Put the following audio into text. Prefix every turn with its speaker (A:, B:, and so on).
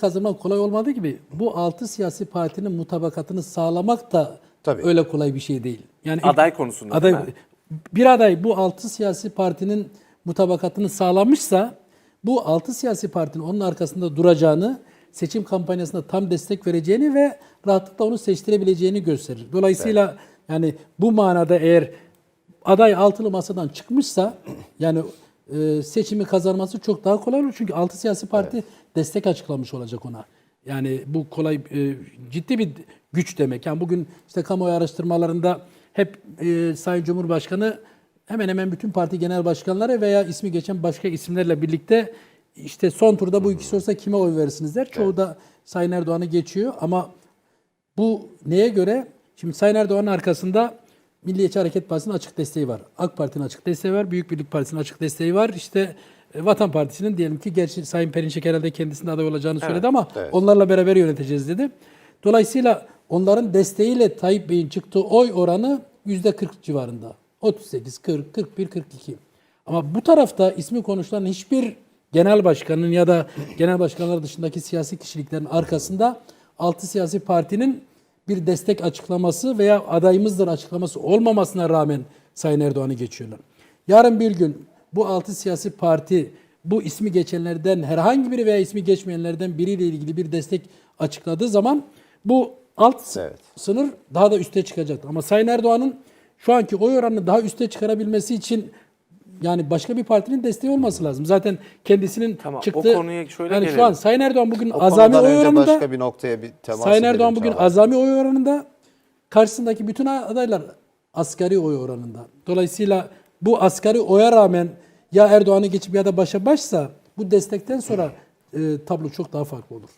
A: kazanmak kolay olmadığı gibi bu altı siyasi partinin mutabakatını sağlamak da
B: Tabii.
A: öyle kolay bir şey değil. Yani
C: Aday konusunda
A: aday
C: değil mi?
A: bir aday bu altı siyasi partinin mutabakatını sağlamışsa bu altı siyasi partinin onun arkasında duracağını, seçim kampanyasında tam destek vereceğini ve rahatlıkla onu seçtirebileceğini gösterir. Dolayısıyla yani bu manada eğer aday altılı masadan çıkmışsa yani e, seçimi kazanması çok daha kolay olur. Çünkü altı siyasi parti destek açıklamış olacak ona. Yani bu kolay e, ciddi bir güç demek. Yani bugün işte kamuoyu araştırmalarında hep e, Sayın Cumhurbaşkanı hemen hemen bütün parti genel başkanları veya ismi geçen başka isimlerle birlikte işte son turda bu ikisi olsa kime oy verirsiniz der. Çoğu da Sayın Erdoğan'ı geçiyor ama bu neye göre? Şimdi Sayın Erdoğan'ın arkasında Milliyetçi Hareket Partisi'nin açık desteği var. AK Parti'nin açık desteği var. Büyük Birlik Partisi'nin açık desteği var. İşte e, Vatan Partisi'nin diyelim ki gerçi Sayın Perinçek herhalde kendisinde aday olacağını söyledi ama
B: evet.
A: onlarla beraber yöneteceğiz dedi. Dolayısıyla onların desteğiyle Tayyip Bey'in çıktığı oy oranı %40 civarında. 38, 40, 41, 42. Ama bu tarafta ismi konuşulan hiçbir genel başkanın ya da genel başkanlar dışındaki siyasi kişiliklerin arkasında altı siyasi partinin bir destek açıklaması veya adayımızdır açıklaması olmamasına rağmen Sayın Erdoğan'ı geçiyorlar. Yarın bir gün bu altı siyasi parti bu ismi geçenlerden herhangi biri veya ismi geçmeyenlerden biriyle ilgili bir destek açıkladığı zaman bu alt
B: Evet.
A: sınır daha da üste çıkacaktır. Ama Sayın Erdoğan'ın şu anki oy oranını daha üste çıkarabilmesi için yani başka bir partinin desteği olması lazım. Zaten kendisinin
C: Tamam, o
A: çıktığı
C: konuya şöyle
A: yani şu
C: gelelim.
A: an Sayın Erdoğan bugün
B: O
A: azami oy oranında
B: başka bir noktaya bir temas
A: Sayın Erdoğan bugün
B: Çağlar.
A: azami oy oranında, karşısındaki bütün adaylar asgari oy oranında. Dolayısıyla bu asgari oya rağmen ya Erdoğan'ı geçip ya da başa başsa bu destekten sonra e, tablo çok daha farklı olur.